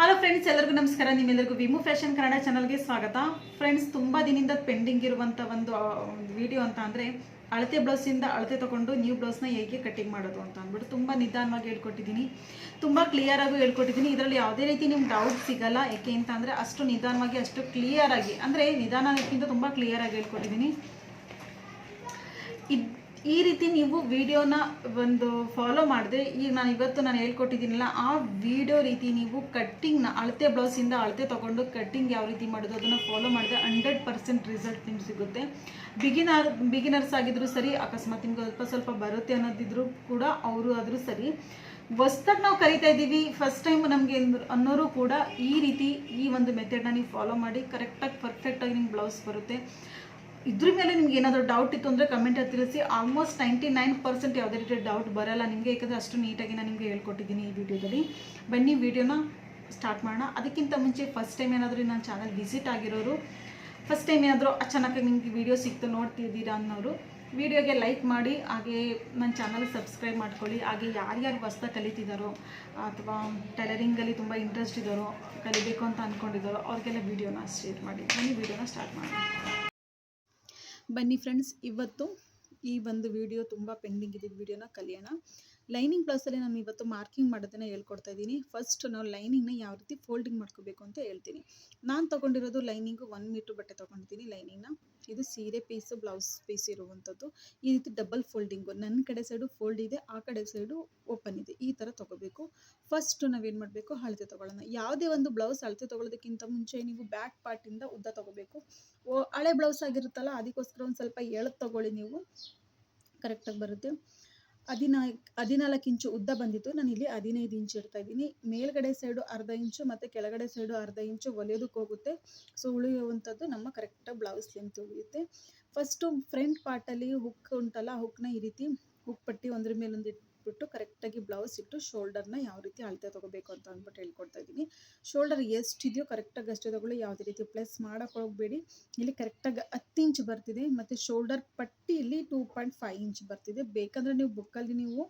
Hello friends ಎಲ್ಲರಿಗೂ ನಮಸ್ಕಾರ. ನಿಮ್ಮೆಲ್ಲರಿಗೂ ವಿಮು ಫ್ಯಾಷನ್ ಕನ್ನಡ ಚಾನಲ್ಗೆ ಸ್ವಾಗತ. ಫ್ರೆಂಡ್ಸ್ ತುಂಬ ದಿನದಿಂದ ಪೆಂಡಿಂಗ್ ಇರುವಂಥ ಒಂದು ವಿಡಿಯೋ ಅಂತ ಅಂದರೆ ಅಳತೆ ಬ್ಲೌಸಿಂದ ಅಳತೆ ತೊಗೊಂಡು ನ್ಯೂ ಬ್ಲೌಸ್ನ ಹೇಗೆ ಕಟ್ಟಿಂಗ್ ಮಾಡೋದು ಅಂತ ಅಂದ್ಬಿಟ್ಟು ತುಂಬ ನಿಧಾನವಾಗಿ ಹೇಳ್ಕೊಟ್ಟಿದ್ದೀನಿ. ತುಂಬ ಕ್ಲಿಯರಾಗೂ ಹೇಳ್ಕೊಟ್ಟಿದ್ದೀನಿ. ಇದರಲ್ಲಿ ಯಾವುದೇ ರೀತಿ ನಿಮ್ಗೆ ಡೌಟ್ ಸಿಗಲ್ಲ. ಯಾಕೆ ಅಂತ ಅಂದರೆ ಅಷ್ಟು ನಿಧಾನವಾಗಿ, ಅಷ್ಟು ಕ್ಲಿಯರಾಗಿ ಅಂದರೆ ನಿಧಾನಕ್ಕಿಂತ ತುಂಬ ಕ್ಲಿಯರಾಗಿ ಹೇಳ್ಕೊಟ್ಟಿದ್ದೀನಿ. ಇದ್ ಈ ರೀತಿ ನೀವು ವಿಡಿಯೋನ ಒಂದು ಫಾಲೋ ಮಾಡಿದ್ರೆ ಈಗ ನಾನು ಇವತ್ತು ನಾನು ಹೇಳ್ಕೊಟ್ಟಿದ್ದೀನಲ್ಲ, ಆ ವಿಡಿಯೋ ರೀತಿ ನೀವು ಕಟ್ಟಿಂಗ್ನ ಅಳತೆ ಬ್ಲೌಸಿಂದ ಅಳತೆ ತೊಗೊಂಡು ಕಟ್ಟಿಂಗ್ ಯಾವ ರೀತಿ ಮಾಡೋದು ಅದನ್ನು ಫಾಲೋ ಮಾಡಿದ್ರೆ ಹಂಡ್ರೆಡ್ ಪರ್ಸೆಂಟ್ ರಿಸಲ್ಟ್ ನಿಮ್ಗೆ ಸಿಗುತ್ತೆ. ಬಿಗಿನರ್ ಬಿಗಿನರ್ಸ್ ಆಗಿದ್ರು ಸರಿ, ಅಕಸ್ಮಾತ್ ನಿಮ್ಗೆ ಸ್ವಲ್ಪ ಸ್ವಲ್ಪ ಬರುತ್ತೆ ಅನ್ನೋದಿದ್ರು ಕೂಡ ಅವರು ಆದರೂ ಸರಿ. ಹೊಸ್ದಾಗಿ ನಾವು ಕರಿತಾ ಇದ್ದೀವಿ ಫಸ್ಟ್ ಟೈಮ್ ನಮಗೆ ಅನ್ನೋರು ಕೂಡ ಈ ರೀತಿ ಈ ಒಂದು ಮೆಥಡ್ನ ನೀವು ಫಾಲೋ ಮಾಡಿ ಕರೆಕ್ಟಾಗಿ ಪರ್ಫೆಕ್ಟಾಗಿ ನಿಮ್ಗೆ ಬ್ಲೌಸ್ ಬರುತ್ತೆ. ಇದ್ರ ಮೇಲೆ ನಿಮ್ಗೆ ಏನಾದರೂ ಡೌಟ್ ಇತ್ತು ಅಂದರೆ ಕಮೆಂಟ್ ತಿಳಿಸಿ. ಆಲ್ಮೋಸ್ಟ್ ನೈಂಟಿ ನೈನ್ ಪರ್ಸೆಂಟ್ ಯಾವುದೇ ರೀತಿಯ ಡೌಟ್ ಬರಲ್ಲ. ನಿಮಗೆ ಯಾಕಂದರೆ ಅಷ್ಟು ನೀಟಾಗಿ ನಾನು ನಿಮಗೆ ಹೇಳ್ಕೊಟ್ಟಿದ್ದೀನಿ ಈ ವಿಡಿಯೋದಲ್ಲಿ ಬನ್ನಿ ವಿಡಿಯೋನ ಸ್ಟಾರ್ಟ್ ಮಾಡೋಣ. ಅದಕ್ಕಿಂತ ಮುಂಚೆ ಫಸ್ಟ್ ಟೈಮ್ ಏನಾದರೂ ನನ್ನ ಚಾನಲ್ ವಿಸಿಟ್ ಆಗಿರೋರು ಫಸ್ಟ್ ಟೈಮ್ ಏನಾದರೂ ಚೆನ್ನಾಗಿ ನಿಮಗೆ ವಿಡಿಯೋ ಸಿಕ್ತು ನೋಡ್ತಿದ್ದೀರಾ ಅನ್ನೋರು ವಿಡಿಯೋಗೆ ಲೈಕ್ ಮಾಡಿ, ಹಾಗೆ ನನ್ನ ಚಾನಲ್ ಸಬ್ಸ್ಕ್ರೈಬ್ ಮಾಡ್ಕೊಳ್ಳಿ. ಹಾಗೆ ಯಾರ್ಯಾರು ಹೊಸ್ದಾಗಿ ಕಲಿತಿದ್ದಾರೋ, ಅಥವಾ ಟೈಲರಿಂಗಲ್ಲಿ ತುಂಬ ಇಂಟ್ರೆಸ್ಟ್ ಇದ್ದಾರೋ, ಕಲಿಬೇಕು ಅಂತ ಅಂದ್ಕೊಂಡಿದ್ದಾರೋ ಅವ್ರಿಗೆಲ್ಲ ವಿಡಿಯೋನ ಶೇರ್ ಮಾಡಿ. ಬನ್ನಿ ವಿಡಿಯೋನ ಸ್ಟಾರ್ಟ್ ಮಾಡೋಣ. ಬನ್ನಿ ಫ್ರೆಂಡ್ಸ್ ಇವತ್ತು ಈ ಒಂದು ವಿಡಿಯೋ ತುಂಬ ಪೆಂಡಿಂಗ್ ಇದ್ದಿದ್ದ ವಿಡಿಯೋನ ಕಲಿಯೋಣ. ಲೈನಿಂಗ್ ಬ್ಲೌಸಲ್ಲಿ ನಾನು ಇವತ್ತು ಮಾರ್ಕಿಂಗ್ ಮಾಡೋದನ್ನು ಹೇಳ್ಕೊಡ್ತಾ ಇದ್ದೀನಿ ಫಸ್ಟ್ ನಾವು ಲೈನಿಂಗ್ನ ಯಾವ ರೀತಿ ಫೋಲ್ಡಿಂಗ್ ಮಾಡ್ಕೋಬೇಕು ಅಂತ ಹೇಳ್ತೀನಿ. ನಾನು ತೊಗೊಂಡಿರೋದು ಲೈನಿಂಗು ಒನ್ ಮೀಟ್ರ್ ಬಟ್ಟೆ ತೊಗೊಂಡಿದ್ದೀನಿ ಲೈನಿಂಗ್ನ ಇದು ಸೀರೆ ಪೀಸು ಬ್ಲೌಸ್ ಪೀಸ್ ಇರುವಂಥದ್ದು ಈ ರೀತಿ ಡಬಲ್ ಫೋಲ್ಡಿಂಗು ನನ್ನ ಕಡೆ ಸೈಡು ಫೋಲ್ಡ್ ಇದೆ, ಆ ಕಡೆ ಸೈಡು ಓಪನ್ ಇದೆ. ಈ ಥರ ತೊಗೋಬೇಕು. ಫಸ್ಟ್ ನಾವೇನು ಮಾಡಬೇಕು? ಅಳತೆ ತೊಗೊಳ್ಳೋಣ. ಯಾವುದೇ ಒಂದು ಬ್ಲೌಸ್ ಅಳತೆ ತೊಗೊಳ್ಳೋದಕ್ಕಿಂತ ಮುಂಚೆ ನೀವು ಬ್ಯಾಕ್ ಪಾರ್ಟಿಂದ ಉದ್ದ ತೊಗೋಬೇಕು. ಹಳೆ ಬ್ಲೌಸ್ ಆಗಿರುತ್ತಲ್ಲ, ಅದಕ್ಕೋಸ್ಕರ ಒಂದು ಸ್ವಲ್ಪ ಎಳೆದು ತೊಗೊಳ್ಳಿ ನೀವು. ಕರೆಕ್ಟಾಗಿ ಬರುತ್ತೆ. ಹದಿನಾಲ್ಕು ಹದಿನಾಲ್ಕು ಇಂಚು ಉದ್ದ ಬಂದಿತ್ತು. ನಾನು ಇಲ್ಲಿ ಹದಿನೈದು ಇಂಚು ಇಡ್ತಾ ಇದ್ದೀನಿ. ಮೇಲ್ಗಡೆ ಸೈಡು ಅರ್ಧ ಇಂಚು ಮತ್ತು ಕೆಳಗಡೆ ಸೈಡು ಅರ್ಧ ಇಂಚು ಹೊಲಿಯೋದಕ್ಕೆ ಹೋಗುತ್ತೆ. ಸೊ ಉಳಿಯುವಂಥದ್ದು ನಮ್ಮ ಕರೆಕ್ಟಾಗಿ ಬ್ಲೌಸ್ ಲೆಂತ್ ಉಳಿಯುತ್ತೆ. ಫಸ್ಟು ಫ್ರಂಟ್ ಪಾರ್ಟಲ್ಲಿ ಹುಕ್ ಉಂಟಲ್ಲ ಹುಕ್ನ ಈ ರೀತಿ ಹುಕ್ ಪಟ್ಟಿ ಒಂದ್ರ ಮೇಲೊಂದು ಇಟ್ಬಿಟ್ಟು ಕರೆಕ್ಟಾಗಿ ಬ್ಲೌಸ್ ಇಟ್ಟು ಶೋಲ್ಡರ್ನ ಯಾವ ರೀತಿ ಅಳತೆ ತೊಗೋಬೇಕು ಅಂತ ಅಂದ್ಬಿಟ್ಟು ಹೇಳ್ಕೊಡ್ತಾ ಇದ್ದೀನಿ. ಶೋಲ್ಡರ್ ಎಷ್ಟಿದೆಯೋ ಕರೆಕ್ಟಾಗಿ ಅಷ್ಟೇ ತೊಗೊಳ್ಳಿ, ಯಾವುದೇ ರೀತಿ ಪ್ಲಸ್ ಮಾಡೋಕೆ ಹೋಗಬೇಡಿ. ಇಲ್ಲಿ ಕರೆಕ್ಟಾಗಿ ಹತ್ತು ಇಂಚ್ ಬರ್ತಿದೆ, ಮತ್ತು ಶೋಲ್ಡರ್ ಪಟ್ಟಿಯಲ್ಲಿ ಟೂ ಪಾಯಿಂಟ್ ಫೈವ್ ಇಂಚ್ ಬರ್ತಿದೆ. ಬೇಕಂದರೆ ನೀವು ಬುಕ್ಕಲ್ಲಿ ನೀವು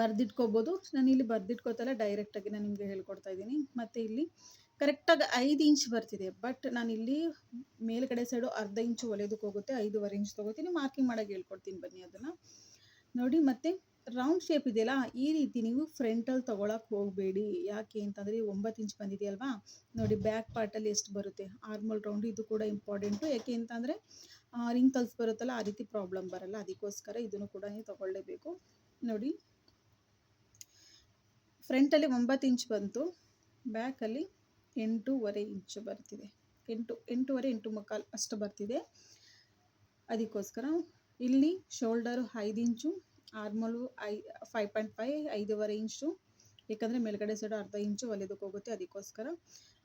ಬರೆದಿಟ್ಕೋಬೋದು. ನಾನು ಇಲ್ಲಿ ಬರೆದಿಟ್ಕೋತಲ್ಲ, ಡೈರೆಕ್ಟಾಗಿ ನಾನು ನಿಮಗೆ ಹೇಳ್ಕೊಡ್ತಾ ಇದ್ದೀನಿ. ಮತ್ತು ಇಲ್ಲಿ ಕರೆಕ್ಟಾಗಿ ಐದು ಇಂಚ್ ಬರ್ತಿದೆ, ಬಟ್ ನಾನು ಇಲ್ಲಿ ಮೇಲ್ಗಡೆ ಸೈಡು ಅರ್ಧ ಇಂಚು ಒಲೆಯೋದಕ್ಕೆ ಹೋಗುತ್ತೆ, ಐದೂವರೆ ಇಂಚ್ ತೊಗೋತೀನಿ. ಮಾರ್ಕಿಂಗ್ ಮಾಡೋಕೆ ಹೇಳ್ಕೊಡ್ತೀನಿ ಬನ್ನಿ ಅದನ್ನು. ನೋಡಿ, ಮತ್ತು ರೌಂಡ್ ಶೇಪ್ ಇದೆಯಲ್ಲ, ಈ ರೀತಿ ನೀವು ಫ್ರಂಟಲ್ಲಿ ತೊಗೊಳಕ್ಕೆ ಹೋಗಬೇಡಿ. ಯಾಕೆ ಅಂತಂದರೆ, ಒಂಬತ್ತು ಇಂಚ್ ಬಂದಿದೆಯಲ್ವಾ ನೋಡಿ ಬ್ಯಾಕ್ ಪಾರ್ಟಲ್ಲಿ ಎಷ್ಟು ಬರುತ್ತೆ? ಆರ್ಮಲ್ ರೌಂಡ್ ಇದು ಕೂಡ ಇಂಪಾರ್ಟೆಂಟು ಯಾಕೆ ಅಂತಂದರೆ ರಿಂಗ್ ಕಲ್ಸ್ ಬರುತ್ತಲ್ಲ, ಆ ರೀತಿ ಪ್ರಾಬ್ಲಮ್ ಬರಲ್ಲ. ಅದಕ್ಕೋಸ್ಕರ ಇದನ್ನು ಕೂಡ ನೀವು ತೊಗೊಳ್ಳೇಬೇಕು. ನೋಡಿ ಫ್ರಂಟಲ್ಲಿ ಒಂಬತ್ತು ಇಂಚ್ ಬಂತು. ಬ್ಯಾಕಲ್ಲಿ ಎಂಟೂವರೆ ಇಂಚು ಬರ್ತಿದೆ. ಎಂಟು, ಎಂಟೂವರೆ, ಎಂಟು ಮುಕ್ಕಾಲು ಅಷ್ಟು ಬರ್ತಿದೆ. ಅದಕ್ಕೋಸ್ಕರ ಇಲ್ಲಿ ಶೋಲ್ಡರು ಐದು ಇಂಚು, ಆರ್ಮಲು ಐ ಫೈವ್ ಪಾಯಿಂಟ್ ಫೈ ಐದೂವರೆ ಇಂಚು. ಏಕೆಂದರೆ ಮೇಲ್ಗಡೆ ಸೈಡ್ ಅರ್ಧ ಇಂಚು ಒಲೆದಕ್ಕೆ ಹೋಗುತ್ತೆ ಅದಕ್ಕೋಸ್ಕರ.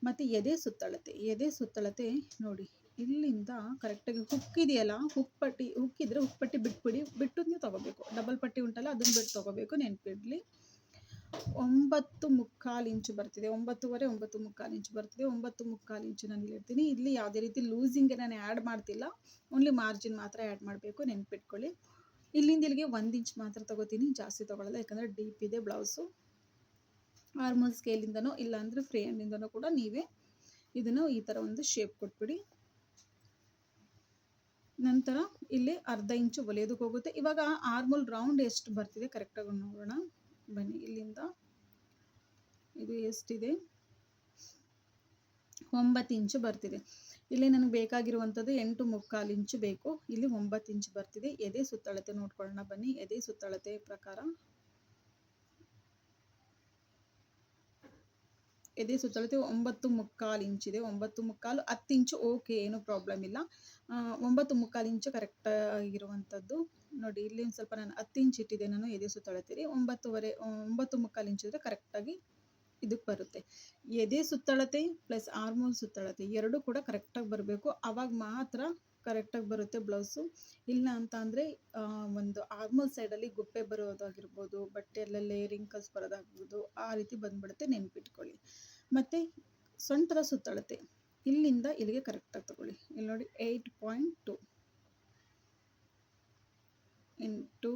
ಮತ್ತು ಎದೆ ಸುತ್ತಳತೆ ಎದೆ ಸುತ್ತಳತೆ ನೋಡಿ, ಇಲ್ಲಿಂದ ಕರೆಕ್ಟಾಗಿ ಹುಕ್ ಇದೆಯಲ್ಲ ಹುಕ್ ಪಟ್ಟಿ ಹುಕ್ಕಿದ್ರೆ ಹುಕ್ ಪಟ್ಟಿ ಬಿಟ್ಬಿಡಿ, ಬಿಟ್ಟು ನೀವು ತೊಗೋಬೇಕು. ಡಬಲ್ ಪಟ್ಟಿ ಉಂಟಲ್ಲ, ಅದನ್ನು ಬಿಟ್ಟು ತೊಗೋಬೇಕು ನೆನಪಿಡ್ಲಿ. ಒಂಬತ್ತು ಮುಕ್ಕಾಲು ಇಂಚು ಬರ್ತಿದೆ. ಒಂಬತ್ತುವರೆ, ಒಂಬತ್ತು ಮುಕ್ಕಾಲು ಇಂಚು ಬರ್ತಿದೆ. ಒಂಬತ್ತು ಮುಕ್ಕಾಲು ಇಂಚು ನಾನು ಇರ್ತೀನಿ ಇಲ್ಲಿ ಯಾವುದೇ ರೀತಿ ಲೂಸಿಂಗ್ಗೆ ನಾನು ಆ್ಯಡ್ ಮಾಡ್ತಿಲ್ಲ. ಓನ್ಲಿ ಮಾರ್ಜಿನ್ ಮಾತ್ರ ಆ್ಯಡ್ ಮಾಡಬೇಕು. ನೆನ್ಪಿಟ್ಕೊಳ್ಳಿ. ಇಲ್ಲಿಂದ ಇಲ್ಲಿಗೆ ಒಂದು ಇಂಚ್ ಮಾತ್ರ ತೊಗೋತೀನಿ. ಜಾಸ್ತಿ ತೊಗೊಳಲ್ಲ. ಯಾಕಂದರೆ ಡೀಪ್ ಇದೆ ಬ್ಲೌಸು ನಾರ್ಮಲ್ ಸ್ಕೇಲಿಂದನೋ ಇಲ್ಲಾಂದರೆ ಫ್ರೀ ಹ್ಯಾಂಡಿಂದನೋ ಕೂಡ ನೀವೇ ಇದನ್ನು ಈ ಥರ ಒಂದು ಶೇಪ್ ಕೊಟ್ಬಿಡಿ. ನಂತರ ಇಲ್ಲಿ ಅರ್ಧ ಇಂಚು ಒಲೆಯೋದಕ್ಕೆ ಹೋಗುತ್ತೆ. ಇವಾಗ ಆರ್ಮೋಲ್ ರೌಂಡ್ ಎಷ್ಟು ಬರ್ತಿದೆ? ಕರೆಕ್ಟಾಗಿ ನೋಡೋಣ. ಬನ್ನಿ, ಇಲ್ಲಿಂದ. ಇದು ಎಷ್ಟಿದೆ? ಒಂಬತ್ತು ಇಂಚು ಬರ್ತಿದೆ. ಇಲ್ಲಿ ನನಗೆ ಬೇಕಾಗಿರುವಂಥದ್ದು ಎಂಟು ಮುಕ್ಕಾಲು ಇಂಚು ಬೇಕು. ಇಲ್ಲಿ ಒಂಬತ್ತು ಇಂಚು ಬರ್ತಿದೆ. ಎದೆ ಸುತ್ತಳತೆ ನೋಡ್ಕೊಳ್ಳೋಣ ಬನ್ನಿ. ಎದೆ ಸುತ್ತಳತೆ ಪ್ರಕಾರ. ಎದೆ ಸುತ್ತಳತೆ ಒಂಬತ್ತು ಮುಕ್ಕಾಲು ಇಂಚಿದೆ. ಒಂಬತ್ತು ಮುಕ್ಕಾಲು ಹತ್ತು ಇಂಚು, ಓಕೆ, ಏನು ಪ್ರಾಬ್ಲಮ್ ಇಲ್ಲ. ಒಂಬತ್ತು ಮುಕ್ಕಾಲು ಇಂಚು ಕರೆಕ್ಟ್ ಆಗಿರುವಂಥದ್ದು. ನೋಡಿ, ಇಲ್ಲಿ ಒಂದು ಸ್ವಲ್ಪ ನಾನು ಹತ್ತು ಇಂಚು ಇಟ್ಟಿದೆ ನಾನು ಎದೆ ಸುತ್ತಳತೀರಿ ಒಂಬತ್ತುವರೆ ಒಂಬತ್ತು ಮುಕ್ಕಾಲು ಇಂಚು ಇದ್ದರೆ ಕರೆಕ್ಟಾಗಿ ಇದಕ್ಕೆ ಬರುತ್ತೆ. ಎದೆ ಸುತ್ತಳತೆ ಪ್ಲಸ್ ಆರ್ಮೋಲ್ ಸುತ್ತಳತೆ ಎರಡೂ ಕೂಡ ಕರೆಕ್ಟಾಗಿ ಬರಬೇಕು. ಆವಾಗ ಮಾತ್ರ ಕರೆಕ್ಟಾಗಿ ಬರುತ್ತೆ ಬ್ಲೌಸು ಇಲ್ಲ ಅಂತ ಅಂದರೆ ಒಂದು ಆರ್ಮಲ್ ಸೈಡಲ್ಲಿ ಗುಪ್ಪೆ ಬರೋದಾಗಿರ್ಬೋದು ಬಟ್ಟೆಯಲ್ಲೇ ರಿಂಕಲ್ಸ್ ಬರೋದಾಗ್ಬೋದು, ಆ ರೀತಿ ಬಂದ್ಬಿಡುತ್ತೆ ನೆನ್ಪಿಟ್ಕೊಳ್ಳಿ. ಮತ್ತು, ಸೊಂಟದ ಸುತ್ತಳತೆ ಇಲ್ಲಿಂದ ಇಲ್ಲಿಗೆ ಕರೆಕ್ಟಾಗಿ ತಗೊಳ್ಳಿ. ಇಲ್ಲಿ ನೋಡಿ ಏಯ್ಟ್ ಪಾಯಿಂಟ್ ಟು ಇಂಟು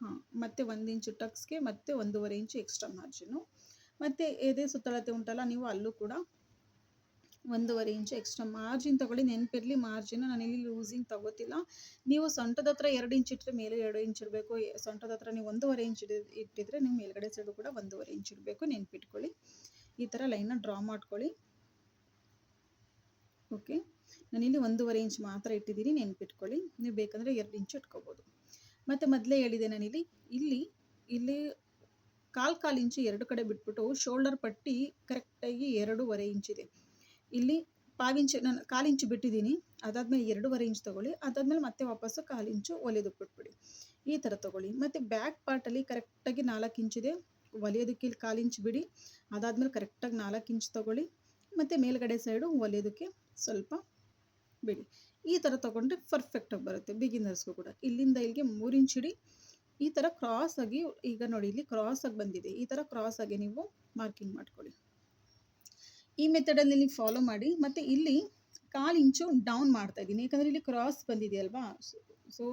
ಹಾಂ, ಮತ್ತೆ ಒಂದು ಇಂಚು ಟಕ್ಸ್ಗೆ ಮತ್ತೆ ಒಂದೂವರೆ ಇಂಚು ಎಕ್ಸ್ಟ್ರಾ ಮಾರ್ಜಿನು ಮತ್ತು ಎದೆ ಸುತ್ತಳತೆ ಉಂಟಲ್ಲ, ನೀವು ಅಲ್ಲೂ ಕೂಡ ಒಂದೂವರೆ ಇಂಚು ಎಕ್ಸ್ಟ್ರಾ ಮಾರ್ಜಿನ್ ತಗೊಳ್ಳಿ. ನೆನಪಿರಲಿ ಮಾರ್ಜಿನ್ ಇಲ್ಲಿ ಲೂಸಿಂಗ್ ತಗೋತಿಲ್ಲ. ನೀವು ಸೊಂಟದ ಹತ್ರ ಎರಡು ಇಂಚು ಇಟ್ಟರೆ ಮೇಲೆ ಎರಡು ಇಂಚು ಇರಬೇಕು. ಸೊಂಟದ ಹತ್ರ ನೀವು ಒಂದೂವರೆ ಇಂಚ್ ಇಟ್ಟಿದ್ರೆ ನಿಮ್ಮ ಮೇಲ್ಗಡೆ ಸೈಡು ಕೂಡ ಒಂದೂವರೆ ಇಂಚ್ ಇಡಬೇಕು. ನೆನ್ಪಿಟ್ಕೊಳ್ಳಿ. ಈ ಥರ ಲೈನ್ನ ಡ್ರಾ ಮಾಡ್ಕೊಳ್ಳಿ. ಓಕೆ ನಾನಿಲ್ಲಿ ಒಂದೂವರೆ ಇಂಚ್ ಮಾತ್ರ ಇಟ್ಟಿದ್ದೀನಿ, ನೆನ್ಪಿಟ್ಕೊಳ್ಳಿ. ನೀವು ಬೇಕಂದರೆ ಎರಡು ಇಂಚು ಇಟ್ಕೋಬೋದು. ಮತ್ತು ಮೊದಲೇ ಹೇಳಿದೆ ನಾನಿಲ್ಲಿ, ಇಲ್ಲಿ ಇಲ್ಲಿ ಕಾಲು ಕಾಲು ಇಂಚು ಎರಡು ಕಡೆ ಬಿಟ್ಬಿಟ್ಟು ಶೋಲ್ಡರ್ ಪಟ್ಟಿ ಕರೆಕ್ಟಾಗಿ ಎರಡೂವರೆ ಇಂಚಿದೆ ಇಲ್ಲಿ ಪಾವಿಂಚು ನಾನು ಕಾಲು ಇಂಚು ಬಿಟ್ಟಿದ್ದೀನಿ, ಅದಾದಮೇಲೆ ಎರಡೂವರೆ ಇಂಚ್ ತೊಗೊಳ್ಳಿ, ಅದಾದಮೇಲೆ ಮತ್ತೆ ವಾಪಸ್ಸು ಕಾಲು ಇಂಚು ಬಿಟ್ಬಿಡಿ ಈ ಥರ ತೊಗೊಳ್ಳಿ. ಮತ್ತು ಬ್ಯಾಕ್ ಪಾರ್ಟಲ್ಲಿ ಕರೆಕ್ಟಾಗಿ ನಾಲ್ಕು ಇಂಚಿದೆ ಒಲೆಯೋದಕ್ಕೆ ಇಲ್ಲಿ ಕಾಲು ಇಂಚು ಬಿಡಿ, ಅದಾದಮೇಲೆ ಕರೆಕ್ಟಾಗಿ ನಾಲ್ಕು ಇಂಚ್ ತೊಗೊಳ್ಳಿ, ಮತ್ತು ಮೇಲ್ಗಡೆ ಸೈಡು ಒಲೆಯೋದಕ್ಕೆ ಸ್ವಲ್ಪ ಬಿಡಿ. ಈ ಥರ ತೊಗೊಂಡ್ರೆ ಪರ್ಫೆಕ್ಟಾಗಿ ಬರುತ್ತೆ. ಬಿಗಿನರ್ಸ್ಗೂ ಕೂಡ. ಇಲ್ಲಿಂದ ಇಲ್ಲಿಗೆ ಮೂರು ಇಂಚ್ ಇಡಿ ಈ ಥರ ಕ್ರಾಸ್ ಆಗಿ, ಈಗ ನೋಡಿ ಇಲ್ಲಿ ಕ್ರಾಸ್ ಆಗಿ ಬಂದಿದೆ. ಈ ಥರ ಕ್ರಾಸ್ ಆಗಿ ನೀವು ಮಾರ್ಕಿಂಗ್ ಮಾಡ್ಕೊಳ್ಳಿ. ಈ ಮೆಥಡಲ್ಲಿ ನೀವು ಫಾಲೋ ಮಾಡಿ. ಮತ್ತು ಇಲ್ಲಿ ಕಾಲು ಇಂಚು ಡೌನ್ ಮಾಡ್ತಾ ಇದ್ದೀನಿ. ಯಾಕಂದರೆ ಇಲ್ಲಿ ಕ್ರಾಸ್ ಬಂದಿದೆಯಲ್ವಾ? ಸೊ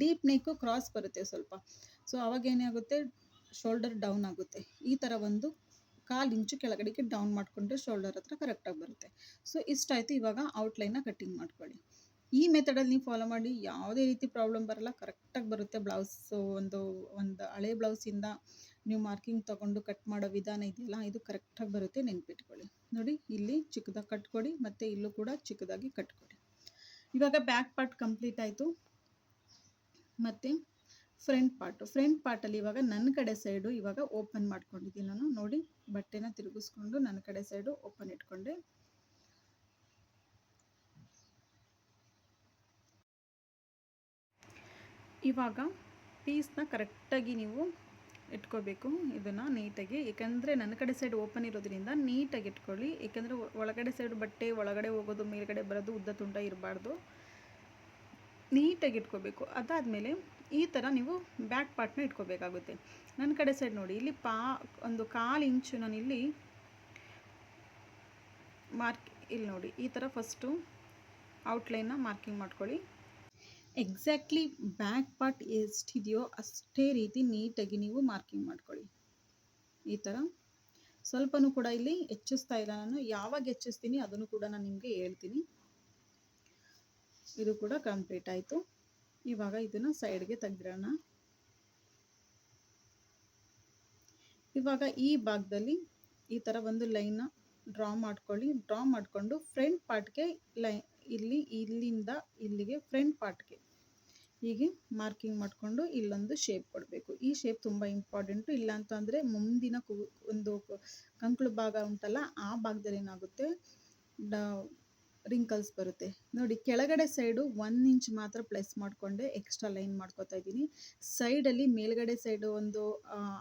ಡೀಪ್ ನೆಕ್ಕು ಕ್ರಾಸ್ ಬರುತ್ತೆ ಸ್ವಲ್ಪ. ಸೊ ಅವಾಗ ಏನಾಗುತ್ತೆ? ಶೋಲ್ಡರ್ ಡೌನ್ ಆಗುತ್ತೆ. ಈ ಥರ ಒಂದು ಕಾಲು ಇಂಚು ಕೆಳಗಡೆಗೆ ಡೌನ್ ಮಾಡಿಕೊಂಡ್ರೆ ಶೋಲ್ಡರ್ ಹತ್ರ ಕರೆಕ್ಟಾಗಿ ಬರುತ್ತೆ. ಸೊ ಇಷ್ಟಾಯಿತು ಇವಾಗ ಔಟ್ಲೈನ್ನ ಕಟ್ಟಿಂಗ್ ಮಾಡ್ಕೊಳ್ಳಿ. ಈ ಮೆಥಡಲ್ಲಿ ನೀವು ಫಾಲೋ ಮಾಡಿ, ಯಾವುದೇ ರೀತಿ ಪ್ರಾಬ್ಲಮ್ ಬರಲ್ಲ ಕರೆಕ್ಟಾಗಿ ಬರುತ್ತೆ ಬ್ಲೌಸ್ ಒಂದು ಒಂದು ಹಳೆ ಬ್ಲೌಸಿಂದ ನೀವು ಮಾರ್ಕಿಂಗ್ ತೊಗೊಂಡು ಕಟ್ ಮಾಡೋ ವಿಧಾನ ಇದೆಯಲ್ಲ, ಇದು ಕರೆಕ್ಟಾಗಿ ಬರುತ್ತೆ ನೆನ್ಪಿಟ್ಕೊಳ್ಳಿ. ನೋಡಿ, ಇಲ್ಲಿ ಚಿಕ್ಕದಾಗಿ ಕಟ್ಕೊಡಿ ಮತ್ತು ಇಲ್ಲೂ ಕೂಡ ಚಿಕ್ಕದಾಗಿ ಕಟ್ಕೊಡಿ ಇವಾಗ ಬ್ಯಾಕ್ ಪಾರ್ಟ್ ಕಂಪ್ಲೀಟ್ ಆಯಿತು. ಮತ್ತು ಫ್ರಂಟ್ ಪಾರ್ಟು, ಫ್ರಂಟ್ ಪಾರ್ಟಲ್ಲಿ ಇವಾಗ ನನ್ನ ಕಡೆ ಸೈಡು ಇವಾಗ ಓಪನ್ ಮಾಡ್ಕೊಂಡಿದ್ದೀನಿ ನಾನು. ನೋಡಿ, ಬಟ್ಟೆನ ತಿರುಗಿಸ್ಕೊಂಡು ನನ್ನ ಕಡೆ ಸೈಡು ಓಪನ್ ಇಟ್ಕೊಂಡೆ. ಇವಾಗ ಪೀಸ್ನ ಕರೆಕ್ಟಾಗಿ ನೀವು ಇಟ್ಕೋಬೇಕು ಇದನ್ನು ನೀಟಾಗಿ. ಏಕೆಂದರೆ ನನ್ನ ಕಡೆ ಸೈಡ್ ಓಪನ್ ಇರೋದ್ರಿಂದ ನೀಟಾಗಿ ಇಟ್ಕೊಳ್ಳಿ. ಏಕೆಂದರೆ ಒಳಗಡೆ ಸೈಡ್ ಬಟ್ಟೆ, ಒಳಗಡೆ ಹೋಗೋದು, ಮೇಲ್ಗಡೆ ಬರೋದು, ಉದ್ದ ತುಂಡ ಇರಬಾರ್ದು. ನೀಟಾಗಿ ಇಟ್ಕೋಬೇಕು. ಅದಾದಮೇಲೆ ಈ ಥರ ನೀವು ಬ್ಯಾಕ್ ಪಾರ್ಟ್ನ ಇಟ್ಕೋಬೇಕಾಗುತ್ತೆ. ನನ್ನ ಕಡೆ ಸೈಡ್ ನೋಡಿ, ಇಲ್ಲಿ ಪಾ, ಒಂದು ಕಾಲು ಇಂಚು ನಾನು ಇಲ್ಲಿ ಮಾರ್ಕ್ ಇಲ್ಲಿ ನೋಡಿ, ಈ ಥರ ಫಸ್ಟು ಔಟ್ಲೈನ್ನ ಮಾರ್ಕಿಂಗ್ ಮಾಡ್ಕೊಳ್ಳಿ. ಎಕ್ಸಾಕ್ಟ್ಲಿ ಬ್ಯಾಕ್ ಪಾರ್ಟ್ ಎಷ್ಟಿದೆಯೋ ಅಷ್ಟೇ ರೀತಿ ನೀಟಾಗಿ ನೀವು ಮಾರ್ಕಿಂಗ್ ಮಾಡ್ಕೊಳ್ಳಿ. ಈ ಥರ. ಸ್ವಲ್ಪನೂ ಕೂಡ ಇಲ್ಲಿ ಹೆಚ್ಚಿಸ್ತಾ ಇಲ್ಲ ನಾನು, ಯಾವಾಗ ಹೆಚ್ಚಿಸ್ತೀನಿ ಅದನ್ನು ಕೂಡ ನಾನು ನಿಮಗೆ ಹೇಳ್ತೀನಿ. ಇದು ಕೂಡ ಕಂಪ್ಲೀಟ್ ಆಯಿತು. ಇವಾಗ ಇದನ್ನು ಸೈಡ್ಗೆ ತೆಗ್ದಿರೋಣ ಇವಾಗ ಈ ಭಾಗದಲ್ಲಿ ಈ ಥರ ಒಂದು ಲೈನ್ ಡ್ರಾ ಮಾಡ್ಕೊಳ್ಳಿ. ಡ್ರಾ ಮಾಡಿಕೊಂಡು ಫ್ರಂಟ್ ಪಾರ್ಟ್ಗೆ ಲೈ ಇಲ್ಲಿ, ಇಲ್ಲಿಂದ ಇಲ್ಲಿಗೆ ಫ್ರಂಟ್ ಪಾರ್ಟ್ಗೆ ಹೀಗೆ ಮಾರ್ಕಿಂಗ್ ಮಾಡಿಕೊಂಡು ಇಲ್ಲೊಂದು ಶೇಪ್ ಕೊಡಬೇಕು. ಈ ಶೇಪ್ ತುಂಬ ಇಂಪಾರ್ಟೆಂಟು ಇಲ್ಲ ಅಂತಂದರೆ ಮುಂದಿನ ಒಂದು ಕಂಕಳು ಭಾಗ ಉಂಟಲ್ಲ, ಆ ಭಾಗದಲ್ಲಿ ಏನಾಗುತ್ತೆ? ಡ ರಿಂಕಲ್ಸ್ ಬರುತ್ತೆ. ನೋಡಿ, ಕೆಳಗಡೆ ಸೈಡು ಒನ್ ಇಂಚ್ ಮಾತ್ರ ಪ್ಲಸ್ ಮಾಡಿಕೊಂಡೆ ಎಕ್ಸ್ಟ್ರಾ ಲೈನ್ ಮಾಡ್ಕೋತಾ ಇದ್ದೀನಿ. ಸೈಡಲ್ಲಿ ಮೇಲ್ಗಡೆ ಸೈಡು ಒಂದು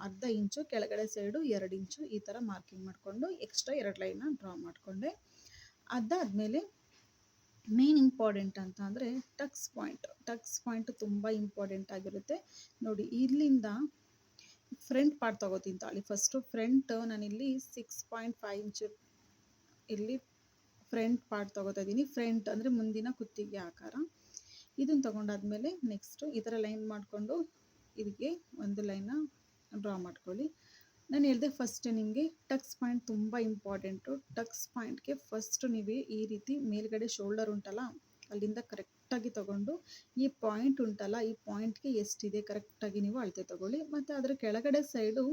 ಅರ್ಧ ಇಂಚು ಕೆಳಗಡೆ ಸೈಡು ಎರಡು ಇಂಚು ಈ ಥರ ಮಾರ್ಕಿಂಗ್ ಮಾಡಿಕೊಂಡು ಎಕ್ಸ್ಟ್ರಾ ಎರಡು ಲೈನ್ನ ಡ್ರಾ ಮಾಡಿಕೊಂಡೆ. ಅದಾದಮೇಲೆ ಮೇನ್ ಇಂಪಾರ್ಟೆಂಟ್ ಅಂತ ಅಂದರೆ ಟಕ್ಸ್ ಪಾಯಿಂಟ್ ಟಕ್ಸ್ ಪಾಯಿಂಟ್ ತುಂಬ ಇಂಪಾರ್ಟೆಂಟ್ ಆಗಿರುತ್ತೆ. ನೋಡಿ, ಇಲ್ಲಿಂದ ಫ್ರಂಟ್ ಪಾರ್ಟ್ ತೊಗೋತೀನಿ ತಾಳಿ. ಫಸ್ಟು ಫ್ರಂಟ್ ನಾನಿಲ್ಲಿ ಸಿಕ್ಸ್ ಪಾಯಿಂಟ್ ಫೈವ್ ಇಂಚು ಇಲ್ಲಿ ಫ್ರಂಟ್ ಪಾರ್ಟ್ ತೊಗೋತಾ ಇದ್ದೀನಿ. ಫ್ರಂಟ್ ಅಂದರೆ ಮುಂದಿನ ಕುತ್ತಿಗೆ ಆಕಾರ. ಇದನ್ನು ತೊಗೊಂಡಾದ್ಮೇಲೆ ನೆಕ್ಸ್ಟು ಈ ಥರ ಲೈನ್ ಮಾಡಿಕೊಂಡು ಇದಕ್ಕೆ ಒಂದು ಲೈನ್ನ ಡ್ರಾ ಮಾಡ್ಕೊಳ್ಳಿ. ನಾನು ಹೇಳಿದೆ ಫಸ್ಟ್ ನಿಮಗೆ ಟಕ್ಸ್ ಪಾಯಿಂಟ್ ತುಂಬ ಇಂಪಾರ್ಟೆಂಟು ಟಕ್ಸ್ ಪಾಯಿಂಟ್ಗೆ ಫಸ್ಟ್ ನೀವು ಈ ರೀತಿ ಮೇಲ್ಗಡೆ ಶೋಲ್ಡರ್ ಉಂಟಲ್ಲ, ಅಲ್ಲಿಂದ ಕರೆಕ್ಟಾಗಿ ತೊಗೊಂಡು ಈ ಪಾಯಿಂಟ್ ಉಂಟಲ್ಲ, ಈ ಪಾಯಿಂಟ್ಗೆ ಎಷ್ಟಿದೆ ಕರೆಕ್ಟಾಗಿ ನೀವು ಅಳತೆ ತೊಗೊಳ್ಳಿ. ಮತ್ತು ಅದರ ಕೆಳಗಡೆ ಸೈಡು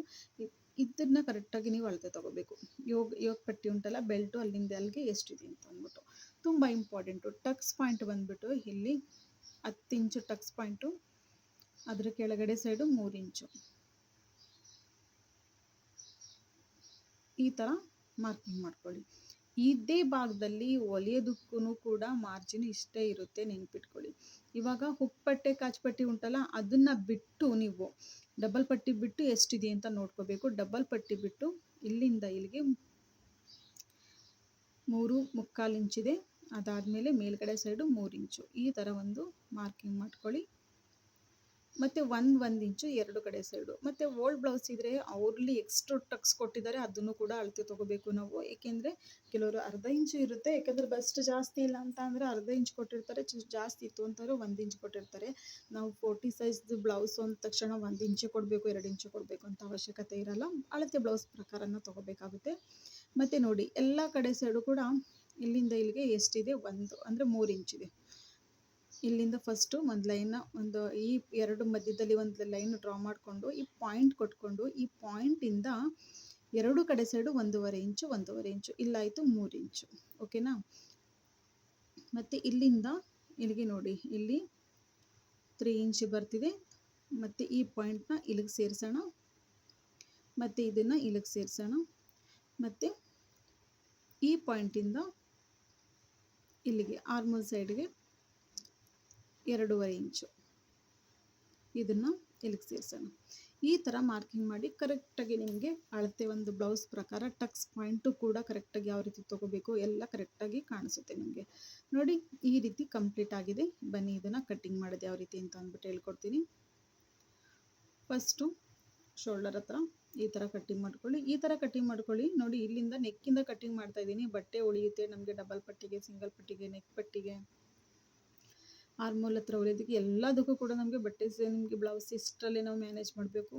ಇದನ್ನ ಕರೆಕ್ಟಾಗಿ ನೀವು ಅಳತೆ ತಗೋಬೇಕು. ಯೋಗ ಯೋಗ ಪಟ್ಟಿ ಉಂಟಲ್ಲ ಬೆಲ್ಟು ಅಲ್ಲಿಂದ ಅಲ್ಲಿಗೆ ಎಷ್ಟಿದೆ ಅಂತ ಅಂದ್ಬಿಟ್ಟು. ತುಂಬ ಇಂಪಾರ್ಟೆಂಟು ಟಕ್ಸ್ ಪಾಯಿಂಟ್ ಬಂದ್ಬಿಟ್ಟು ಇಲ್ಲಿ ಹತ್ತು ಇಂಚು ಟಕ್ಸ್ ಪಾಯಿಂಟು ಅದರ ಕೆಳಗಡೆ ಸೈಡು ಮೂರು ಇಂಚು ಈ ಥರ ಮಾರ್ಕಿಂಗ್ ಮಾಡ್ಕೊಳ್ಳಿ. ಇದೇ ಭಾಗದಲ್ಲಿ ಹೊಲಿಯೋದಕ್ಕೂ ಕೂಡ ಮಾರ್ಜಿನ್ ಇಷ್ಟೇ ಇರುತ್ತೆ ನೆನ್ಪಿಟ್ಕೊಳ್ಳಿ. ಇವಾಗ ಹುಪ್ಪಟ್ಟೆ ಕಾಚುಪಟ್ಟಿ ಉಂಟಲ್ಲ, ಅದನ್ನು ಬಿಟ್ಟು ನೀವು ಡಬಲ್ ಪಟ್ಟಿ ಬಿಟ್ಟು ಎಷ್ಟಿದೆ ಅಂತ ನೋಡ್ಕೋಬೇಕು. ಡಬಲ್ ಪಟ್ಟಿ ಬಿಟ್ಟು ಇಲ್ಲಿಂದ ಇಲ್ಲಿಗೆ ಮೂರು ಮುಕ್ಕಾಲು ಇಂಚಿದೆ. ಅದಾದಮೇಲೆ ಮೇಲ್ಗಡೆ ಸೈಡು ಮೂರು ಇಂಚು. ಈ ಥರ ಒಂದು ಮಾರ್ಕಿಂಗ್ ಮಾಡ್ಕೊಳ್ಳಿ. ಮತ್ತು ಒಂದು ಒಂದು ಇಂಚು ಎರಡು ಕಡೆ ಸೈಡು ಮತ್ತು ಓಲ್ಡ್ ಬ್ಲೌಸ್ ಇದ್ದರೆ ಅವ್ರಲ್ಲಿ ಎಕ್ಸ್ಟ್ರಾ ಟಕ್ಸ್ ಕೊಟ್ಟಿದ್ದಾರೆ, ಅದನ್ನು ಕೂಡ ಅಳತೆ ತೊಗೋಬೇಕು ನಾವು. ಏಕೆಂದರೆ ಕೆಲವರು ಅರ್ಧ ಇಂಚು ಇರುತ್ತೆ ಏಕೆಂದರೆ ಬಸ್ಟ್ ಜಾಸ್ತಿ ಇಲ್ಲ ಅಂತ ಅಂದರೆ ಅರ್ಧ ಇಂಚ್ ಕೊಟ್ಟಿರ್ತಾರೆ ಜಾಸ್ತಿ ಇತ್ತು ಅಂತಂದರೆ ಒಂದು ಇಂಚ್ ಕೊಟ್ಟಿರ್ತಾರೆ. ನಾವು ಫೋರ್ಟಿ ಸೈಜ್ದು ಬ್ಲೌಸ್ ಅಂದ ತಕ್ಷಣ ಒಂದು ಇಂಚು ಕೊಡಬೇಕು, ಎರಡು ಇಂಚು ಕೊಡಬೇಕು ಅಂತ ಅವಶ್ಯಕತೆ ಇರಲ್ಲ. ಅಳತೆ ಬ್ಲೌಸ್ ಪ್ರಕಾರನ ತೊಗೋಬೇಕಾಗುತ್ತೆ. ಮತ್ತು ನೋಡಿ, ಎಲ್ಲ ಕಡೆ ಸೈಡು ಕೂಡ ಇಲ್ಲಿಂದ ಇಲ್ಲಿಗೆ ಎಷ್ಟಿದೆ? ಒಂದು, ಅಂದರೆ ಮೂರು ಇಂಚಿದೆ. ಇಲ್ಲಿಂದ ಫಸ್ಟು ಒಂದು ಲೈನ್ನ ಒಂದು ಈ ಎರಡು ಮಧ್ಯದಲ್ಲಿ ಒಂದು ಲೈನ್ ಡ್ರಾ ಮಾಡಿಕೊಂಡು, ಈ ಪಾಯಿಂಟ್ ಕೊಟ್ಕೊಂಡು, ಈ ಪಾಯಿಂಟಿಂದ ಎರಡು ಕಡೆ ಸೈಡು ಒಂದೂವರೆ ಇಂಚು ಒಂದೂವರೆ ಇಂಚು ಇಲ್ಲಾಯಿತು ಮೂರು ಇಂಚು ಓಕೆನಾ ಮತ್ತು ಇಲ್ಲಿಂದ, ಇಲ್ಲಿಗೆ ನೋಡಿ, ಇಲ್ಲಿ ತ್ರೀ ಇಂಚ್ ಬರ್ತಿದೆ, ಮತ್ತು ಈ ಪಾಯಿಂಟ್ನ ಇಲ್ಲಿಗೆ ಸೇರಿಸೋಣ, ಮತ್ತು ಇದನ್ನು ಇಲ್ಲಿಗೆ ಸೇರಿಸೋಣ, ಮತ್ತು ಈ ಪಾಯಿಂಟಿಂದ ಇಲ್ಲಿಗೆ ಆರ್ಮಲ್ ಸೈಡ್ಗೆ ಎರಡೂವರೆ ಇಂಚು. ಇದನ್ನು ಇಲ್ಲಿಗೆ ಸೇರಿಸೋಣ. ಈ ಥರ ಮಾರ್ಕಿಂಗ್ ಮಾಡಿ ಕರೆಕ್ಟಾಗಿ ನಿಮಗೆ ಅಳತೆ ಒಂದು ಬ್ಲೌಸ್ ಪ್ರಕಾರ ಟಕ್ಸ್ ಪಾಯಿಂಟು ಕೂಡ ಕರೆಕ್ಟಾಗಿ ಯಾವ ರೀತಿ ತೊಗೋಬೇಕು ಎಲ್ಲ ಕರೆಕ್ಟಾಗಿ ಕಾಣಿಸುತ್ತೆ ನಿಮಗೆ. ನೋಡಿ, ಈ ರೀತಿ ಕಂಪ್ಲೀಟ್ ಆಗಿದೆ. ಬನ್ನಿ ಇದನ್ನು ಕಟ್ಟಿಂಗ್ ಮಾಡೋದು ಯಾವ ರೀತಿ ಅಂತ ಅಂದ್ಬಿಟ್ಟು ಹೇಳ್ಕೊಡ್ತೀನಿ. ಫಸ್ಟು ಶೋಲ್ಡರ್ ಹತ್ರ ಈ ಥರ ಕಟ್ಟಿಂಗ್ ಮಾಡ್ಕೊಳ್ಳಿ. ಈ ಥರ ಕಟ್ಟಿಂಗ್ ಮಾಡ್ಕೊಳ್ಳಿ. ನೋಡಿ, ಇಲ್ಲಿಂದ ನೆಕ್ಕಿಂದ ಕಟ್ಟಿಂಗ್ ಮಾಡ್ತಾ ಇದ್ದೀನಿ. ಬಟ್ಟೆ ಉಳಿಯುತ್ತೆ. ನಮಗೆ ಡಬಲ್ ಪಟ್ಟಿಗೆ, ಸಿಂಗಲ್ ಪಟ್ಟಿಗೆ, ನೆಕ್ ಪಟ್ಟಿಗೆ. ಆರ್ಮೋಲ್ ಹತ್ರ ಹೊಲಿಯೋದಕ್ಕೆ ಎಲ್ಲದಕ್ಕೂ ಕೂಡ ನಮಗೆ ಬಟ್ಟೆ ನಿಮಗೆ ಬ್ಲೌಸ್ ಇಷ್ಟರಲ್ಲೇ ನಾವು ಮ್ಯಾನೇಜ್ ಮಾಡಬೇಕು.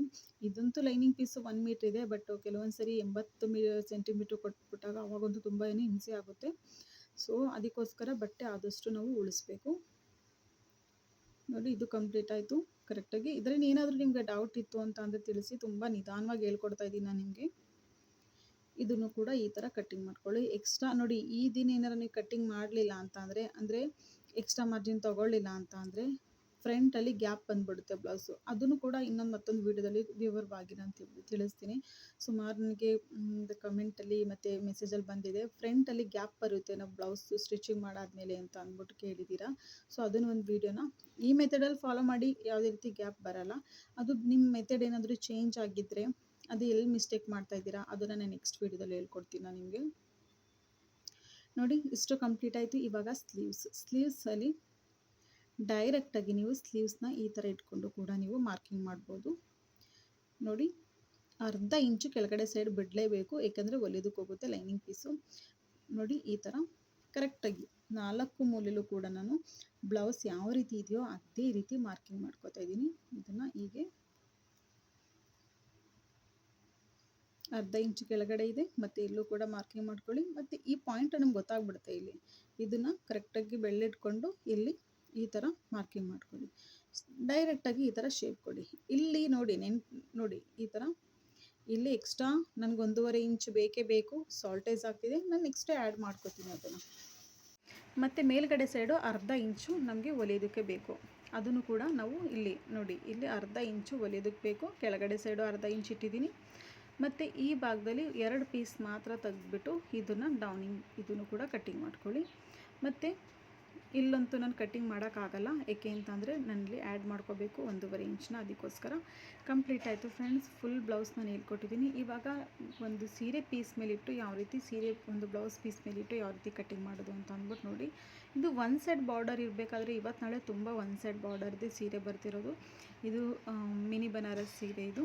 ಇದಂತೂ ಲೈನಿಂಗ್ ಪೀಸು ಒನ್ ಮೀಟ್ರ್ ಇದೆ ಬಟ್ ಕೆಲವೊಂದು ಸರಿ ಎಂಬತ್ತು ಮೀ ಸೆಂಟಿಮೀಟ್ರ್ ಕೊಟ್ಬಿಟ್ಟಾಗ ಅವಾಗಂತೂ ತುಂಬಾ ಹಿಂಸೆ ಆಗುತ್ತೆ. ಸೊ ಅದಕ್ಕೋಸ್ಕರ ಬಟ್ಟೆ ಆದಷ್ಟು ನಾವು ಉಳಿಸ್ಬೇಕು. ನೋಡಿ, ಇದು ಕಂಪ್ಲೀಟ್ ಆಯಿತು. ಕರೆಕ್ಟಾಗಿ ಇದರಲ್ಲಿ ಏನಾದರೂ ನಿಮಗೆ ಡೌಟ್ ಇತ್ತು ಅಂತ ಅಂದರೆ ತಿಳಿಸಿ, ತುಂಬ ನಿಧಾನವಾಗಿ ಹೇಳ್ಕೊಡ್ತಾ ಇದ್ದೀನಿ ನಾನು ನಿಮಗೆ. ಇದನ್ನು ಕೂಡ ಈ ಥರ ಕಟ್ಟಿಂಗ್ ಮಾಡ್ಕೊಳ್ಳಿ. ಎಕ್ಸ್ಟ್ರಾ ನೋಡಿ, ಈ ದಿನ ಏನಾರು ನೀವು ಕಟ್ಟಿಂಗ್ ಮಾಡಲಿಲ್ಲ ಅಂತ ಅಂದರೆ ಅಂದರೆ ಎಕ್ಸ್ಟ್ರಾ ಮಾರ್ಜಿನ್ ತೊಗೊಳ್ಳಿಲ್ಲ ಅಂತ ಅಂದರೆ ಫ್ರಂಟಲ್ಲಿ ಗ್ಯಾಪ್ ಬಂದುಬಿಡುತ್ತೆ ಬ್ಲೌಸು ಅದನ್ನು ಕೂಡ ಇನ್ನೊಂದು ಮತ್ತೊಂದು ವೀಡಿಯೋದಲ್ಲಿ ವಿವರವಾಗಿ ನಾನು ತಿಳ್- ತಿಳಿಸ್ತೀನಿ. ಸುಮಾರು ನನಗೆ ಕಮೆಂಟಲ್ಲಿ ಮತ್ತು ಮೆಸೇಜಲ್ಲಿ ಬಂದಿದೆ. ಫ್ರಂಟಲ್ಲಿ ಗ್ಯಾಪ್ ಬರುತ್ತೆ ನಾವು ಬ್ಲೌಸ್ ಸ್ಟಿಚಿಂಗ್ ಮಾಡಾದ್ಮೇಲೆ ಅಂತ ಅಂದ್ಬಿಟ್ಟು ಕೇಳಿದ್ದೀರಾ ಸೊ ಅದನ್ನು ಒಂದು ವೀಡಿಯೋನ ಈ ಮೆಥಡಲ್ಲಿ ಫಾಲೋ ಮಾಡಿ ಯಾವುದೇ ರೀತಿ ಗ್ಯಾಪ್ ಬರಲ್ಲ. ಅದು ನಿಮ್ಮ ಮೆಥಡ್ ಏನಾದರೂ ಚೇಂಜ್ ಆಗಿದ್ದರೆ ಅದು ಎಲ್ಲಿ ಮಿಸ್ಟೇಕ್ ಮಾಡ್ತಾ ಇದ್ದೀರಾ, ಅದನ್ನು ನಾನು ನೆಕ್ಸ್ಟ್ ವೀಡಿಯೋದಲ್ಲಿ ಹೇಳ್ಕೊಡ್ತೀನಿ ನಾನು ನಿಮಗೆ. ನೋಡಿ, ಇಷ್ಟು ಕಂಪ್ಲೀಟ್ ಆಯಿತು ಇವಾಗ ಸ್ಲೀವ್ಸ್ ಸ್ಲೀವ್ಸಲ್ಲಿ ಡೈರೆಕ್ಟಾಗಿ ನೀವು ಸ್ಲೀವ್ಸ್ನ ಈ ಥರ ಇಟ್ಕೊಂಡು ಕೂಡ ನೀವು ಮಾರ್ಕಿಂಗ್ ಮಾಡ್ಬೋದು. ನೋಡಿ, ಅರ್ಧ ಇಂಚು ಕೆಳಗಡೆ ಸೈಡ್ ಬಿಡಲೇಬೇಕು ಏಕೆಂದರೆ ಒಲಿಯೋದಕ್ಕೆ ಹೋಗುತ್ತೆ ಲೈನಿಂಗ್ ಪೀಸು ನೋಡಿ, ಈ ಥರ ಕರೆಕ್ಟಾಗಿ ನಾಲ್ಕು ಮೂಲೆಯಲ್ಲೂ ಕೂಡ ನಾನು ಬ್ಲೌಸ್ ಯಾವ ರೀತಿ ಇದೆಯೋ ಅದೇ ರೀತಿ ಮಾರ್ಕಿಂಗ್ ಮಾಡ್ಕೋತಾ ಇದ್ದೀನಿ. ಇದನ್ನು ಹೀಗೆ ಅರ್ಧ ಇಂಚು ಕೆಳಗಡೆ ಇದೆ, ಮತ್ತು ಇಲ್ಲೂ ಕೂಡ ಮಾರ್ಕಿಂಗ್ ಮಾಡ್ಕೊಳ್ಳಿ. ಮತ್ತು ಈ ಪಾಯಿಂಟ್ ನಮ್ಗೆ ಗೊತ್ತಾಗ್ಬಿಡುತ್ತೆ ಇಲ್ಲಿ. ಇದನ್ನು ಕರೆಕ್ಟಾಗಿ ಬೆಳ್ಳಿಟ್ಕೊಂಡು ಇಲ್ಲಿ ಈ ಥರ ಮಾರ್ಕಿಂಗ್ ಮಾಡ್ಕೊಳ್ಳಿ. ಡೈರೆಕ್ಟಾಗಿ ಈ ಥರ ಶೇಪ್ ಕೊಡಿ. ಇಲ್ಲಿ ನೋಡಿ, ನೆನ್, ನೋಡಿ, ಈ ಥರ ಇಲ್ಲಿ ಎಕ್ಸ್ಟ್ರಾ ನನಗೆ ಒಂದೂವರೆ ಇಂಚು ಬೇಕೇ ಬೇಕು ಸಾಲ್ಟೇಜ್ ಆಗ್ತಿದೆ. ನಾನು ನೆಕ್ಸ್ಟೇ ಆ್ಯಡ್ ಮಾಡ್ಕೊತೀನಿ ಅದನ್ನು. ಮತ್ತು ಮೇಲ್ಗಡೆ ಸೈಡು ಅರ್ಧ ಇಂಚು ನಮಗೆ ಒಲಿಯೋದಕ್ಕೆ ಬೇಕು. ಅದನ್ನು ಕೂಡ ನಾವು ಇಲ್ಲಿ ನೋಡಿ, ಇಲ್ಲಿ ಅರ್ಧ ಇಂಚು ಒಲಿಯೋದಕ್ಕೆ ಬೇಕು. ಕೆಳಗಡೆ ಸೈಡು ಅರ್ಧ ಇಂಚು ಇಟ್ಟಿದ್ದೀನಿ. ಮತ್ತು ಈ ಭಾಗದಲ್ಲಿ ಎರಡು ಪೀಸ್ ಮಾತ್ರ ತೆಗೆದ್ಬಿಟ್ಟು ಇದನ್ನು ಡೌನಿಂಗ್, ಇದನ್ನು ಕೂಡ ಕಟ್ಟಿಂಗ್ ಮಾಡ್ಕೊಳ್ಳಿ. ಮತ್ತು ಇಲ್ಲಂತೂ ನಾನು ಕಟ್ಟಿಂಗ್ ಮಾಡೋಕ್ಕಾಗಲ್ಲ, ಏಕೆ ಅಂತಂದರೆ ನನ್ನಲ್ಲಿ ಆ್ಯಡ್ ಮಾಡ್ಕೋಬೇಕು ಒಂದೂವರೆ ಇಂಚನ್ನ ಅದಕ್ಕೋಸ್ಕರ. ಕಂಪ್ಲೀಟ್ ಆಯಿತು ಫ್ರೆಂಡ್ಸ್, ಫುಲ್ ಬ್ಲೌಸ್ ನಾನು ಹೇಳ್ಕೊಟ್ಟಿದ್ದೀನಿ ಇವಾಗ ಒಂದು ಸೀರೆ ಪೀಸ್ ಮೇಲಿಟ್ಟು ಯಾವ ರೀತಿ ಸೀರೆ, ಒಂದು ಬ್ಲೌಸ್ ಪೀಸ್ ಮೇಲಿಟ್ಟು ಯಾವ ರೀತಿ ಕಟ್ಟಿಂಗ್ ಮಾಡೋದು ಅಂತ ಅಂದ್ಬಿಟ್ಟು ನೋಡಿ. ಇದು ಒನ್ ಸೈಡ್ ಬಾರ್ಡರ್ ಇರಬೇಕಾದ್ರೆ ಇವತ್ತು ನಾಳೆ ತುಂಬ ಒನ್ ಸೈಡ್ ಬಾರ್ಡರ್ದೇ ಸೀರೆ ಬರ್ತಿರೋದು. ಇದು ಮಿನಿ ಬನಾರಸ್ ಸೀರೆ ಇದು.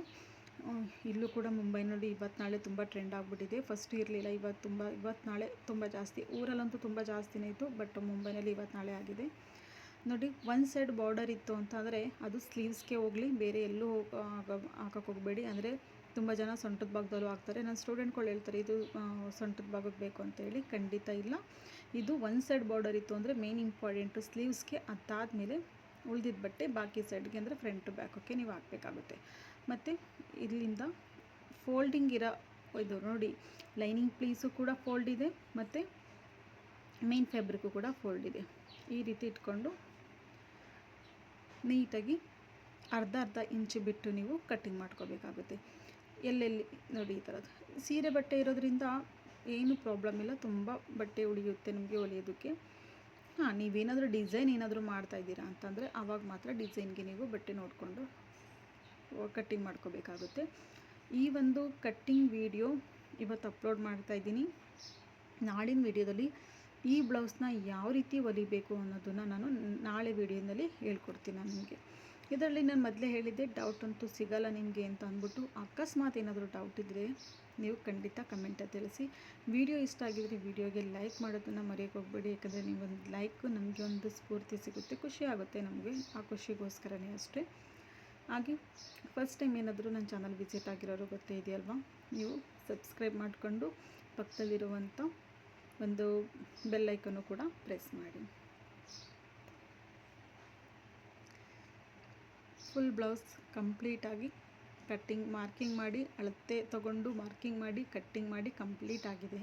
ಇಲ್ಲೂ ಕೂಡ ಮುಂಬೈನಲ್ಲಿ ಇವತ್ತು ನಾಳೆ ತುಂಬ ಟ್ರೆಂಡ್ ಆಗಿಬಿಟ್ಟಿದೆ. ಫಸ್ಟ್ ಇರಲಿಲ್ಲ, ಇವತ್ತು ತುಂಬ, ಇವತ್ತು ನಾಳೆ ತುಂಬ ಜಾಸ್ತಿ. ಊರಲ್ಲಂತೂ ತುಂಬ ಜಾಸ್ತಿನೇ ಇತ್ತು ಬಟ್ ಮುಂಬೈನಲ್ಲಿ ಇವತ್ತು ನಾಳೆ ಆಗಿದೆ. ನೋಡಿ ಒನ್ ಸೈಡ್ ಬಾರ್ಡರ್ ಇತ್ತು ಅಂತಂದರೆ ಅದು ಸ್ಲೀವ್ಸ್ಗೆ ಹೋಗಲಿ, ಬೇರೆ ಎಲ್ಲೂ ಹಾಕಕ್ಕೆ ಹೋಗಬೇಡಿ. ಅಂದರೆ ತುಂಬ ಜನ ಸೊಂಟದ ಭಾಗದಲ್ಲೂ ಹಾಕ್ತಾರೆ. ನನ್ನ ಸ್ಟೂಡೆಂಟ್ಗಳು ಹೇಳ್ತಾರೆ, ಇದು ಸೊಂಟದ ಭಾಗಕ್ಕೆ ಬೇಕು ಅಂತೇಳಿ ಖಂಡಿತ ಇಲ್ಲ. ಇದು ಒನ್ ಸೈಡ್ ಬಾರ್ಡರ್ ಇತ್ತು ಅಂದರೆ ಮೇನ್ ಇಂಪಾರ್ಟೆಂಟು ಸ್ಲೀವ್ಸ್ಗೆ ಅದಾದಮೇಲೆ ಉಳಿದಿದ್ದ ಬಟ್ಟೆ, ಬಾಕಿ ಸೈಡ್ಗೆ ಅಂದರೆ ಫ್ರಂಟ್ ಬ್ಯಾಕೋಕ್ಕೆ ನೀವು ಹಾಕಬೇಕಾಗುತ್ತೆ. ಮತ್ತು ಇಲ್ಲಿಂದ ಫೋಲ್ಡಿಂಗ್ ಇರೋ ಇದು ನೋಡಿ ಲೈನಿಂಗ್ ಪ್ಲೀಸು ಕೂಡ ಫೋಲ್ಡ್ ಇದೆ, ಮತ್ತು ಮೇನ್ ಫ್ಯಾಬ್ರಿಕ್ಕು ಕೂಡ ಫೋಲ್ಡ್ ಇದೆ. ಈ ರೀತಿ ಇಟ್ಕೊಂಡು ನೀಟಾಗಿ ಅರ್ಧ ಅರ್ಧ ಇಂಚು ಬಿಟ್ಟು ನೀವು ಕಟ್ಟಿಂಗ್ ಮಾಡ್ಕೋಬೇಕಾಗುತ್ತೆ. ಎಲ್ಲೆಲ್ಲಿ ನೋಡಿ ಈ ಥರದ್ದು. ಸೀರೆ ಬಟ್ಟೆ ಇರೋದ್ರಿಂದ ಏನು ಪ್ರಾಬ್ಲಮ್ ಇಲ್ಲ, ತುಂಬ ಬಟ್ಟೆ ಉಳಿಯುತ್ತೆ ನಿಮಗೆ ಹೊಲಿಯೋದಕ್ಕೆ. ಹಾಂ, ನೀವೇನಾದರೂ ಡಿಸೈನ್ ಏನಾದರೂ ಮಾಡ್ತಾ ಇದ್ದೀರಾ ಅಂತಂದರೆ ಆವಾಗ ಮಾತ್ರ ಡಿಸೈನ್ಗೆ ನೀವು ಬಟ್ಟೆ ನೋಡಿಕೊಂಡು ಕಟ್ಟಿಂಗ್ ಮಾಡ್ಕೋಬೇಕಾಗುತ್ತೆ. ಈ ಒಂದು ಕಟ್ಟಿಂಗ್ ವಿಡಿಯೋ ಇವತ್ತು ಅಪ್ಲೋಡ್ ಮಾಡ್ತಾ ಇದ್ದೀನಿ. ನಾಳಿನ ವಿಡಿಯೋದಲ್ಲಿ ಈ ಬ್ಲೌಸ್ನ ಯಾವ ರೀತಿ ಹೊಲಿಬೇಕು ಅನ್ನೋದನ್ನು ನಾನು ನಾಳೆ ವಿಡಿಯೋದಲ್ಲಿ ಹೇಳ್ಕೊಡ್ತೀನಿ ನಾನು ನಿಮಗೆ. ಇದರಲ್ಲಿ ನಾನು ಮೊದಲೇ ಹೇಳಿದ್ದೆ ಡೌಟ್ ಅಂತೂ ಸಿಗಲ್ಲ ನಿಮಗೆ ಅಂತ ಅಂದ್ಬಿಟ್ಟು ಅಕಸ್ಮಾತ್ ಏನಾದರೂ ಡೌಟ್ ಇದ್ದರೆ ನೀವು ಖಂಡಿತ ಕಮೆಂಟಲ್ಲಿ ತಿಳಿಸಿ. ವಿಡಿಯೋ ಇಷ್ಟ ಆಗಿದರೆ ವಿಡಿಯೋಗೆ ಲೈಕ್ ಮಾಡೋದನ್ನು ಮರೆಯೋಕ್ಕೆ ಹೋಗ್ಬೇಡಿ, ಯಾಕಂದರೆ ನೀವೊಂದು ಲೈಕು ನಮಗೆ ಒಂದು ಸ್ಫೂರ್ತಿ ಸಿಗುತ್ತೆ, ಖುಷಿ ಆಗುತ್ತೆ ನಮಗೆ. ಆ ಖುಷಿಗೋಸ್ಕರನೇ ಅಷ್ಟೇ. ಹಾಗೆ ಫಸ್ಟ್ ಟೈಮ್ ಏನಾದರೂ ನನ್ನ ಚಾನಲ್ ವಿಸಿಟ್ ಆಗಿರೋರು ಗೊತ್ತೇ ಇದೆಯಲ್ವಾ? ನೀವು ಸಬ್ಸ್ಕ್ರೈಬ್ ಮಾಡಿಕೊಂಡು ಪಕ್ಕದಲ್ಲಿರುವಂಥ ಒಂದು ಬೆಲ್ ಐಕನ್ನು ಕೂಡ ಪ್ರೆಸ್ ಮಾಡಿ. ಫುಲ್ ಬ್ಲೌಸ್ ಕಂಪ್ಲೀಟಾಗಿ ಕಟ್ಟಿಂಗ್ ಮಾರ್ಕಿಂಗ್ ಮಾಡಿ, ಅಳತೆ ತಗೊಂಡು ಮಾರ್ಕಿಂಗ್ ಮಾಡಿ ಕಟ್ಟಿಂಗ್ ಮಾಡಿ ಕಂಪ್ಲೀಟ್ ಆಗಿದೆ.